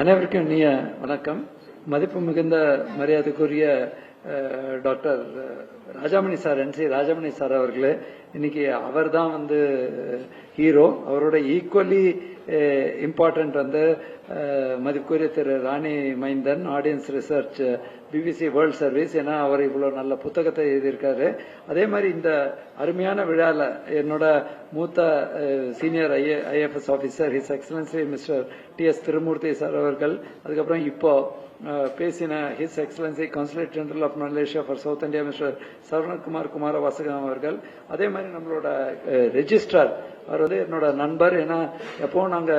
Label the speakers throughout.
Speaker 1: அனைவருக்கும் இனிய வணக்கம். மதிப்பு மிகுந்த மரியாதைக்குரிய doctor Rajamani sir N C Rajamani sir அவர்களே இன்னைக்கு அவர் தான் வந்து ஹீரோ. அவரோட ஈக்குவலி இம்பார்ட்டன்ட் வந்து மதிப்புக்குரிய Thiru Rani Mainthan audience research BBC world service ஏன்னா அவர் இவ்வளவு நல்ல புத்தகத்தை எழுதியிருக்காரு. அதே மாதிரி இந்த அருமையான விழால என்னோட மூத்த senior IFS officer his excellency mister T S Thirumurthy sir அவர்கள் அதுக்கப்புறம் இப்போ பேசின his excellency consulate general of Malaysia for south India mister Saravanakumar Kumara Vasagam அவர்கள் அதே மாதிரி நம்மளோட ரெஜிஸ்ட்ரார் அவர் வந்து என்னோட நண்பர் ஏன்னா எப்பவும் நாங்க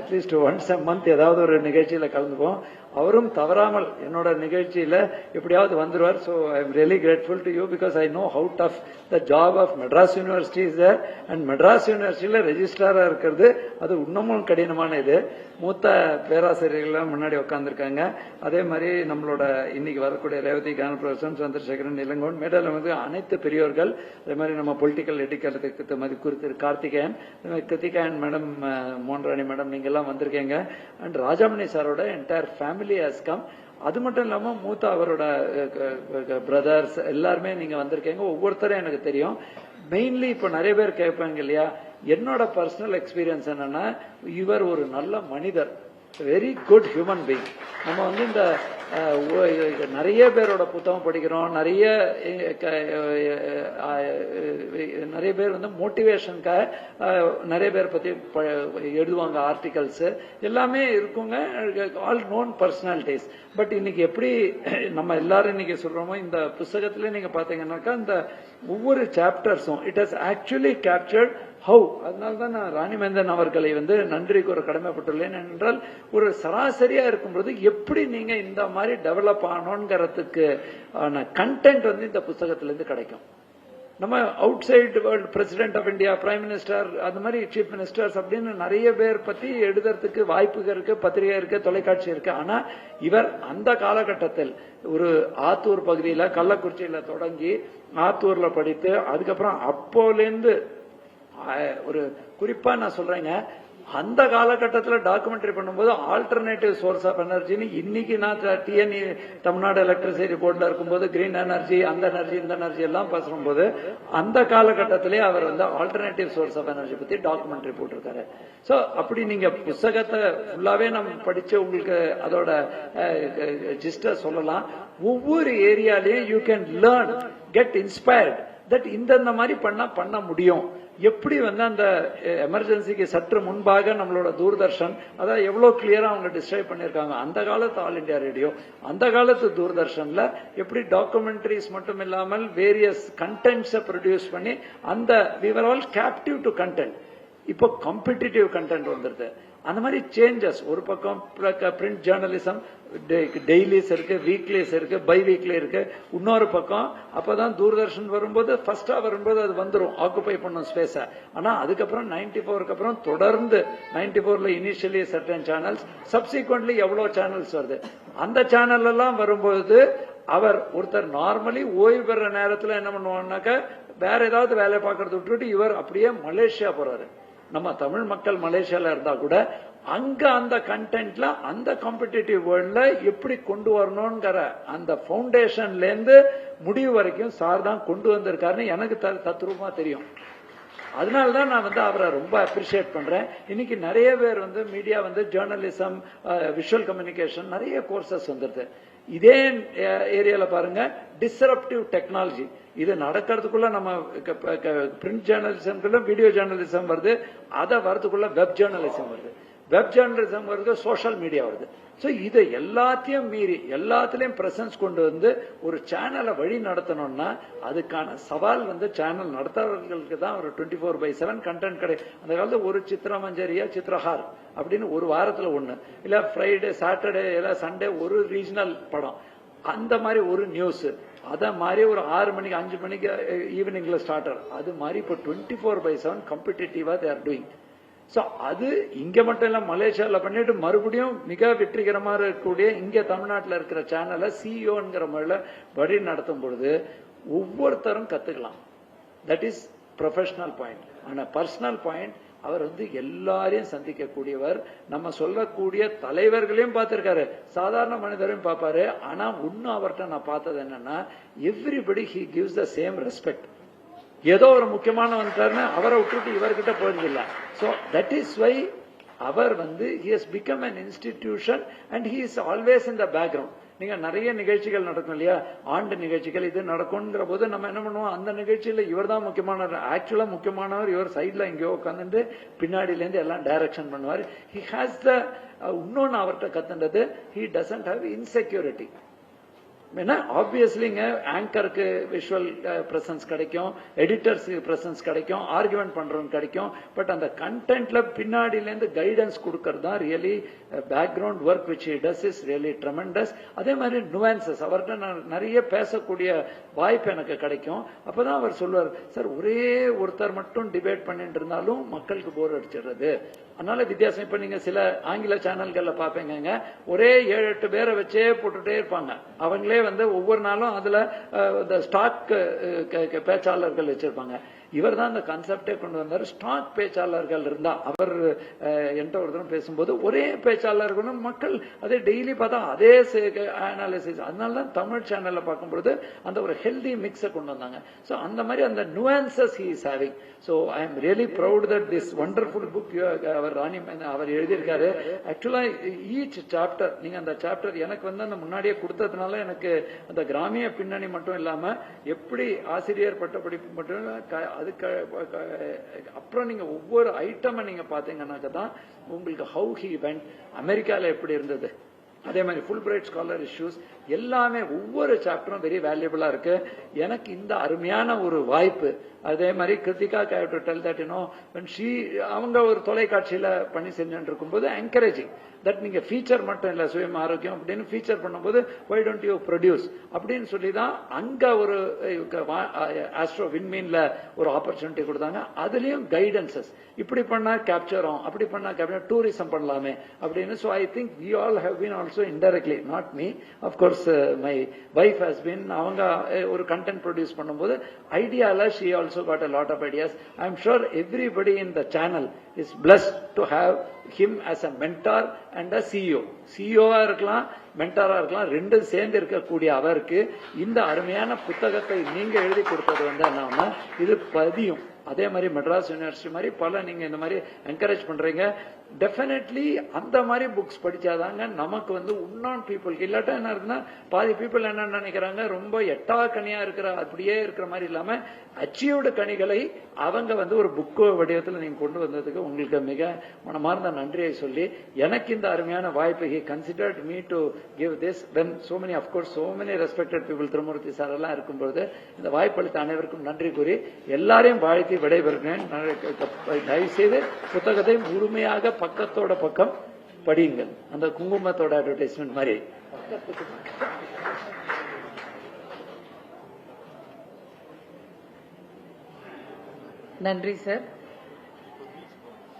Speaker 1: அட்லீஸ்ட் ஒன்ஸ் அ மந்த் ஏதாவது ஒரு நிகழ்ச்சியில் கலந்துப்போம் அவரும் தவறாமல் என்னோட நிகழ்ச்சியில் எப்படியாவது வந்துருவார். So I am really grateful to you because I know how tough the job of Madras university is there and Madras யூனிவர்சிட்டியில் ரெஜிஸ்ட்ராராக இருக்கிறது. அது இன்னமும் கடினமான இது. மூத்த பேராசிரியர்கள்லாம் முன்னாடி உட்காந்துருக்காங்க அதே மாதிரி நம்மளோட இன்னைக்கு வரக்கூடிய ரேவதி கானபிரசன் சந்திரசேகரன் இளங்கோன் மேடையில் வந்து அனைத்து பெரியோர்கள் அதே மாதிரி நம்ம பொலிட்டிக்கல் எடுக்கிறதுக்கு மதிப்பு குறித்து கார்த்திகேயன் கிருத்திகாயன் மேடம் மோன்ராணி மேடம் நீங்கள்லாம் எல்லாம் வந்திருக்கீங்க அண்ட் ராஜாமணி சாரோட என்டையர் ஃபேமிலி ஹஸ் கம் அது மட்டும் இல்லாம மூத்த அவரோட பிரதர்ஸ் எல்லாருமே நீங்க வந்திருக்கீங்க. ஒவ்வொருத்தரும் எனக்கு தெரியும். மெயின்லி இப்ப நிறைய பேர் கேட்பாங்க இல்லையா? என்னோட பர்சனல் எக்ஸ்பீரியன்ஸ் என்னன்னா இவர் ஒரு நல்ல மனிதர். வெரி குட் ஹியூமன் பீங் நம்ம வந்து இந்த நிறைய பேரோட புத்தகம் படிக்கிறோம். நிறைய நிறைய பேர் வந்து மோட்டிவேஷனுக்காக நிறைய பேர் பத்தி ப- எழுதுவாங்க ஆர்டிகல்ஸ் எல்லாமே இருக்குங்க. ஆல் நோன் பர்சனாலிட்டிஸ் பட் இன்னைக்கு எப்படி நம்ம எல்லாரும் இன்னைக்கு சொல்றோமோ இந்த புஸ்தகத்தில் நீங்க பாத்தீங்கன்னாக்கா இந்த ஒவ்வொரு சாப்டர்ஸும் it has actually captured how அதனால தான் நான் ராணிமேந்தன் அவர்களை வந்து நன்றி கூற கடமைப்பட்டுள்ளேன் என்றால் ஒரு சராசரியா இருக்கும்போது எப்படி நீங்க இந்த மாதிரி டெவலப் ஆனோங்கிறதுக்கு ஆன கண்டென்ட் வந்து இந்த புஸ்தகத்துலேருந்து கிடைக்கும். நம்ம outside world president of India prime minister அந்த மாதிரி சீஃப் மினிஸ்டர்ஸ் அப்படின்னு நிறைய பேர் பத்தி எழுதுறதுக்கு வாய்ப்புகள் இருக்கு பத்திரிகை இருக்கு தொலைக்காட்சி இருக்கு. ஆனா இவர் அந்த காலகட்டத்தில் ஒரு ஆத்தூர் பகுதியில கள்ளக்குறிச்சியில தொடங்கி ஆத்தூர்ல படித்து அதுக்கப்புறம் அப்போலேருந்து ஒரு குறிப்பா நான் சொல்றேங்க. அந்த காலகட்டத்தில் டாக்குமெண்ட்ரி பண்ணும்போது ஆல்டர்னேட்டிவ் சோர்ஸ் ஆஃப் எனர்ஜின்னு இன்னைக்கு நான் டிஎன்இ தமிழ்நாடு எலக்ட்ரிசிட்டி போர்டில் இருக்கும்போது கிரீன் எனர்ஜி அந்த எனர்ஜி இந்த எனர்ஜி எல்லாம் பேசும்போது அந்த காலகட்டத்திலே அவர் வந்து ஆல்டர்னேட்டிவ் சோர்ஸ் ஆஃப் எனர்ஜி பத்தி டாக்குமெண்ட்ரி போட்டிருக்காரு. சோ அப்படி நீங்க புஸ்தகத்தை ஃபுல்லாவே நம்ம படிச்சு உங்களுக்கு அதோட ஜிஸ்ட சொல்லலாம். ஒவ்வொரு ஏரியாலையும் you can learn get inspired that இந்தந்த மாதிரி பண்ணா பண்ண முடியும். எப்படி வந்து அந்த eh, எமர்ஜென்சிக்கு சற்று முன்பாக நம்மளோட தூர்தர்ஷன் அதாவது எவ்வளவு கிளியரா அவங்க டிஸ்கிரைப் பண்ணிருக்காங்க அந்த காலத்து ஆல் இந்தியா ரேடியோ அந்த காலத்து தூர்தர்ஷன்ல எப்படி டாக்குமெண்ட்ரிஸ் மட்டும் இல்லாமல் வேரியஸ் கண்டென்ட்ஸை ப்ரொடியூஸ் பண்ணி அந்த viewer all captive to content இப்போ காம்படிட்டிவ் கண்டென்ட் வந்துருது. அந்த மாதிரி சேஞ்சஸ் ஒரு பக்கம் பிரிண்ட் ஜேர்னலிசம் டெய்லிஸ் இருக்கு வீக்லிஸ் இருக்கு பை வீக்லி இருக்கு இன்னொரு பக்கம் அப்பதான் தூர்தர்ஷன் வரும்போது ஃபர்ஸ்டா வரும்போது அது வந்துடும் ஆக்குபை பண்ணும் ஸ்பேஸ ஆனா அதுக்கப்புறம் நைன்டி ஃபோருக்கு அப்புறம் தொடர்ந்து நைன்டி ஃபோர்ல இனிஷியலி சர்டன் சேனல்ஸ் சப்சிக்வெண்ட்லி எவ்வளவு சேனல்ஸ் வருது? அந்த சேனல் எல்லாம் வரும்போது அவர் ஒருத்தர் நார்மலி ஓய்வு பெற நேரத்துல என்ன பண்ணுவாங்கன்னாக்க வேற ஏதாவது வேலை பார்க்கறது விட்டுட்டு இவர் அப்படியே மலேசியா போறாரு. நம்ம தமிழ் மக்கள் மலேசியால இருந்தா கூட அங்க அந்த கண்டென்ட்ல அந்த காம்படிட்டிவ் வேர்ல்ட்ல எப்படி கொண்டு வரணும்ங்கிற அந்த ஃபவுண்டேஷன்ல இருந்து முடிவு வரைக்கும் சார் தான் கொண்டு வந்திருக்காருன்னு எனக்கு தத்ரூபமா தெரியும். அதனால தான் நான் வந்து அவரை ரொம்ப அப்ரிஷியேட் பண்றேன். இன்னைக்கு நிறைய பேர் வந்து மீடியா வந்து ஜேர்னலிசம் விஷுவல் கம்யூனிகேஷன் நிறைய கோர்சஸ் வந்துருது. இதே ஏரியால பாருங்க டிஸ்ரப்டிவ் டெக்னாலஜி இது நடக்கிறதுக்குள்ள நம்ம பிரிண்ட் ஜேர்னலிசம்குள்ள வீடியோ ஜேர்னலிசம் வருது அதை வரதுக்குள்ள வெப் ஜேர்னலிசம் வருது. வெப் ஜேர்னலிசம் வருது சோஷியல் மீடியா வருது. ஸோ இதை எல்லாத்தையும் மீறி எல்லாத்துலேயும் பிரசன்ஸ் கொண்டு வந்து ஒரு சேனலை வழி நடத்தணும்னா அதுக்கான சவால் வந்து சேனல் நடத்துறவர்களுக்கு தான் ஒரு twenty four by seven content கிடையாது அந்த காலத்தில் ஒரு சித்திரமஞ்சரியா சித்திரஹார் அப்படின்னு ஒரு வாரத்தில் ஒன்று இல்லை ஃப்ரைடே சாட்டர்டே இல்லை சண்டே ஒரு ரீஜனல் படம். அந்த மாதிரி ஒரு நியூஸ் அதை மாதிரி ஒரு ஆறு மணிக்கு அஞ்சு மணிக்கு ஈவினிங்ல ஸ்டார்டர் அது மாதிரி இப்போ டுவெண்ட்டி ஃபோர் பை செவன் காம்படிட்டிவா தேர் டூயிங் சோ அது இங்க மட்டும் இல்ல மலேசியால பண்ணிட்டு மறுபடியும் மிக வெற்றிகரமா இருக்கக்கூடிய இங்க தமிழ்நாட்டில் இருக்கிற சேனலை சிஇஓங்கிற முறையில வழி நடத்தும் பொழுது ஒவ்வொருத்தரும் கத்துக்கலாம். தட் இஸ் ப்ரொஃபஷனல் பாயிண்ட் ஆனா பர்சனல் பாயிண்ட் அவர் வந்து எல்லாரையும் சந்திக்கக்கூடியவர். நம்ம சொல்லக்கூடிய தலைவர்களையும் பார்த்திருக்காரு. சாதாரண மனிதரையும் பார்ப்பாரு. ஆனா இன்னும் அவர்கிட்ட நான் பார்த்தது என்னன்னா everybody he gives the same respect ஏதோ ஒரு முக்கியமான வந்துட்டாருன்னா அவரை விட்டுட்டு இவர்கிட்ட போறதில்ல. ஸோ தட் இஸ் வை அவர் வந்து he has become an institution and he is always in the background நீங்க நிறைய நிகழ்ச்சிகள் நடக்கும் இல்லையா? ஆண்டு நிகழ்ச்சிகள் இது நடக்கும்ங்கிற போது நம்ம என்ன பண்ணுவோம்? அந்த நிகழ்ச்சியில இவர் தான் முக்கியமானவர். ஆக்சுவலா முக்கியமானவர். இவர் சைட்ல எங்கேயோ உட்காந்துட்டு பின்னாடில இருந்து எல்லாம் டைரக்ஷன் பண்ணுவார். ஹி ஹாஸ் த இன்னொன்னு அவர்கிட்ட கத்துன்றது ஹி டசன்ட் ஹவ் இன்செக்யூரிட்டி ஏன்னா ஆப்வியஸ்லிங்க ஆங்கருக்கு விஷுவல் பிரசன்ஸ் கிடைக்கும் எடிட்டர்ஸுக்கு பிரசன்ஸ் கிடைக்கும் ஆர்குமெண்ட் பண்றவங்க கிடைக்கும் பட் அந்த கண்டென்ட்ல பின்னாடியிலேருந்து கைடன்ஸ் கொடுக்கறது தான் really background work which does is really tremendous அதே மாதிரி நுவான்சஸ் அவர்கிட்ட நான் நிறைய பேசக்கூடிய வாய்ப்பு எனக்கு கிடைக்கும். அப்பதான் அவர் சொல்லுவார் சார் ஒரே ஒருத்தர் மட்டும் டிபேட் பண்ணிட்டு இருந்தாலும் மக்களுக்கு போர் அடிச்சிடுறது. அதனால வித்தியாசம் இப்ப நீங்க சில ஆங்கில சேனல்கள்ல பாப்பீங்க ஒரே ஏழு எட்டு பேரை வச்சே போட்டுட்டே இருப்பாங்க. அவங்களே வந்து ஒவ்வொரு நாளும் அதுல இந்த ஸ்டாக் பேச்சாளர்கள் வச்சிருப்பாங்க. இவர் தான் அந்த கான்செப்டே கொண்டு வந்தார். ஸ்டாக் பேச்சாளர்கள் இருந்தா அவர் என்கிட்ட ஒரு பேசும்போது ஒரே பேச்சாளர்களும் மக்கள் அதே டெய்லி பார்த்தா அதே அனாலிசிஸ் அதனால தான் தமிழ் சேனல்ல பார்க்கும்பொழுது அந்த ஒரு ஹெல்தி மிக்ஸை கொண்டு வந்தாங்க. ஸோ அந்த மாதிரி அந்த nuances he is having so I am really proud that this wonderful book அவர் ராணி அவர் எழுதியிருக்காரு. ஆக்சுவலா ஈச் சாப்டர் நீங்க அந்த சாப்டர் எனக்கு வந்து அந்த முன்னாடியே கொடுத்ததுனால எனக்கு அந்த கிராமிய பின்னணி மட்டும் இல்லாம எப்படி ஆசிரியர் பட்டப்படிப்பு மட்டும் அது அதுக்கு அப்புறம் நீங்க ஒவ்வொரு ஐட்டமை நீங்க பாத்தீங்கன்னாக்க தான் உங்களுக்கு ஹவு ஹி வெண்ட் அமெரிக்கால எப்படி இருந்தது? அதே மாதிரி ஃபுல் பிரைட் ஸ்காலர் இஷ்யூஸ் எல்லாமே ஒவ்வொரு சாப்டரும் வெரி வேல்யூபிளா இருக்கு. எனக்கு இந்த அருமையான ஒரு வாய்ப்பு. அதே மாதிரி Kiruthika gave to tell that you know she அவங்க ஒரு தொலைக்காட்சியில பணி செஞ்சுட்டு இருக்கும்போது என்கரேஜிங் தட் நீங்கள் ஃபீச்சர் மட்டும் இல்லை சுயம் ஆரோக்கியம் அப்படின்னு ஃபீச்சர் பண்ணும்போது ஒய் டோன்ட் யூ ப்ரொடியூஸ் அப்படின்னு சொல்லி தான் அங்கே ஒரு ஆஸ்ட்ரோ விண்மீனில் ஒரு ஆப்பர்ச்சுனிட்டி கொடுத்தாங்க. அதுலேயும் கைடன்சஸ் இப்படி பண்ணா கேப்சர் ஆகும். அப்படி பண்ணா கேப்சர் டூரிசம் பண்ணலாமே அப்படின்னு. So I think we all have been also indirectly not me of course my wife has been அவங்க ஒரு கண்டென்ட் ப்ரொடியூஸ் பண்ணும்போது ஐடியால she also got a lot of ideas I am sure everybody in the channel is blessed to have him as a mentor and a CEO சிஇஓவா இருக்கலாம் மென்டாரா இருக்கலாம் ரெண்டும் சேர்ந்து இருக்கக்கூடிய அவருக்கு இந்த அருமையான புத்தகத்தை நீங்க எழுதி கொடுத்தது வந்து என்னன்னா இது பதியும். அதே மாதிரி மெட்ராஸ் யூனிவர்சிட்டி மாதிரி பல நீங்க இந்த மாதிரி என்கரேஜ் பண்றீங்க. டெஃபினெட்லி அந்த மாதிரி புக்ஸ் படிச்சாதாங்க நமக்கு வந்து உன்னான் பீப்புள் இல்லாட்டா என்ன இருக்குன்னா பாதி பீப்புள் என்ன நினைக்கிறாங்க? ரொம்ப எட்டா கனியா இருக்கிற அப்படியே இருக்கிற மாதிரி இல்லாம அச்சீவ்டு கனிகளை அவங்க வந்து ஒரு புக்கு வடிவத்தில் நீங்க கொண்டு வந்ததுக்கு உங்களுக்கு மிக மனமார்ந்த நன்றியை சொல்லி எனக்கு இந்த அருமையான வாய்ப்பு he considered me to give this when so many of course so many respected people Thirumurthy sir எல்லாம் இருக்கும்போது இந்த வாய்ப்பளித்த அனைவருக்கும் நன்றி கூறி எல்லாரையும் வாழ்த்தி விடைபெறுகிறேன். தயவு செய்து புத்தகத்தை முழுமையாக பக்கத்தோட பக்கம் படியுங்கள். அந்த குங்குமத்தோட அட்வர்டைஸ்மெண்ட் மாதிரி.
Speaker 2: நன்றி சார்.